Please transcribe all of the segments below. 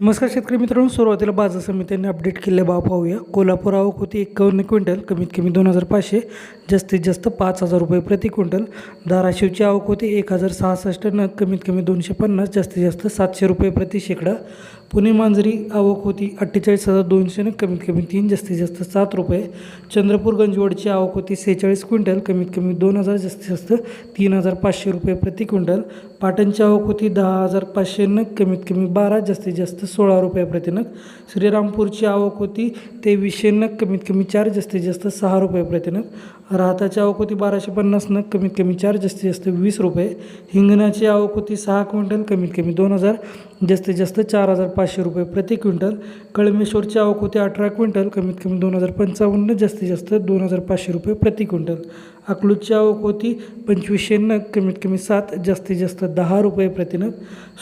नमस्कार शेतकरी मित्रांनो सुरुवातीला बाजार समित्यांनी अपडेट केले भाव पाहूया. कोल्हापूर आवक होती एकावन्न क्विंटल कमीत कमी दोन हजार पाचशे जास्तीत जास्त पाच हजार रुपये प्रति क्विंटल. धाराशिवची आवक होती एक हजार सहासष्ट नग कमीत कमी दोनशे पन्नास जास्तीत जास्त सातशे रुपये प्रति शेकडा. पुणे मांजरी आवक होती अठ्ठेचाळीस हजार दोनशेनं कमीत कमी तीन जास्तीत जास्त सात रुपये. चंद्रपूर गंजवडची आवक होती सेहेचाळीस क्विंटल कमीत कमी दोन हजार जास्तीत जास्त तीन हजार पाचशे रुपये प्रति क्विंटल. पाटणची आवक होती दहा हजार पाचशे नग कमीत कमी बारा जास्तीत जास्त सोळा रुपये प्रतिनग श्रीरामपूरची आवक होती तेवीसशे नग कमीत कमी चार जास्तीत जास्त सहा रुपये प्रतिनग राहताची आवक होती बाराशे पन्नास नग कमीत कमी चार जास्तीत जास्त वीस रुपये. हिंगणाची आवक होती सहा क्विंटल कमीत कमी दोन हजार जास्तीत जास्त चार हजार पाचशे रुपये प्रति क्विंटल. कळमेश्वरची आवक होती अठरा क्विंटल कमीत कमी दोन हजार पंचावन्न जास्तीत जास्त दोन हजार पाचशे रुपये प्रति क्विंटल. अकलूजची आवक होती पंचवीसशे नग कमीत कमी सात जास्तीत जास्त दहा रुपये प्रतिनग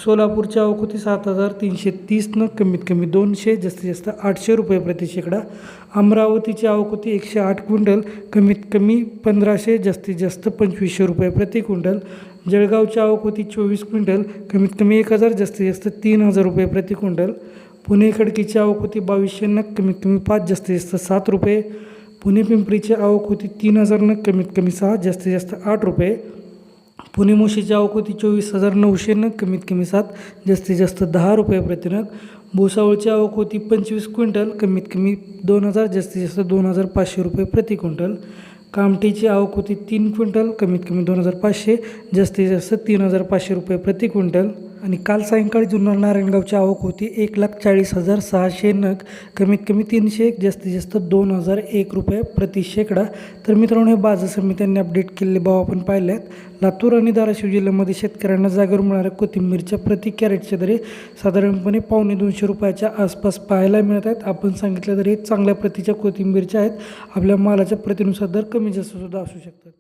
सोलापूरची आवक होती सात हजार तीनशे तीस नग कमीत कमी दोनशे जास्तीत जास्त आठशे रुपये प्रति शेकडा. अमरावतीची आवक होती एकशे आठ क्विंटल कमीत कमी पंधराशे जास्तीत जास्त पंचवीसशे रुपये प्रति क्विंटल. जळगावची आवक होती चोवीस क्विंटल कमीत कमी एक हजार जास्तीत जास्त तीन हजार रुपये प्रति क्विंटल. पुणे खडकीची आवक होती बावीसशे नग कमीत कमी पाच जास्तीत जास्त सात रुपये. पुणे पिंपरीची आवक होती तीन हजार नग कमीत कमी सहा जास्तीत जास्त आठ रुपये. पुणे मोशीची आवक होती चोवीस हजार नऊशे नग कमीत कमी सात जास्तीत जास्त दहा रुपये प्रतिनग भुसावळची आवक होती पंचवीस क्विंटल कमीत कमी दोन हजार जास्तीत जास्त दोन हजार पाचशे रुपये प्रति क्विंटल. कामठीची आवक होती तीन क्विंटल कमीत कमी दोन हजार पाचशे जास्तीत जास्त तीन हजार पाचशे रुपये प्रति क्विंटल. आणि काल सायंकाळी जुन्नर नारायणगावची आवक होती. एक लाख चाळीस हजार सहाशे नग कमीत कमी तीनशे एक जास्तीत जास्त दोन हजार एक रुपये प्रति शेकडा. तर मित्रांनो हे बाजार समित्यांनी अपडेट केलेले भाव आपण पाहिले आहेत लातूर आणि धाराशिव जिल्ह्यामध्ये शेतकऱ्यांना जागेवर मिळणाऱ्या कोथिंबीरच्या प्रति कॅरेटचे दरे साधारणपणे पावणे दोनशे रुपयाच्या आसपास पाहायला मिळत आहेत आपण सांगितलं तरी चांगल्या प्रतीच्या कोथिंबीरच्या आहेत. आपल्या मालाच्या प्रतीनुसार दर कमी जास्त सुद्धा असू शकतात.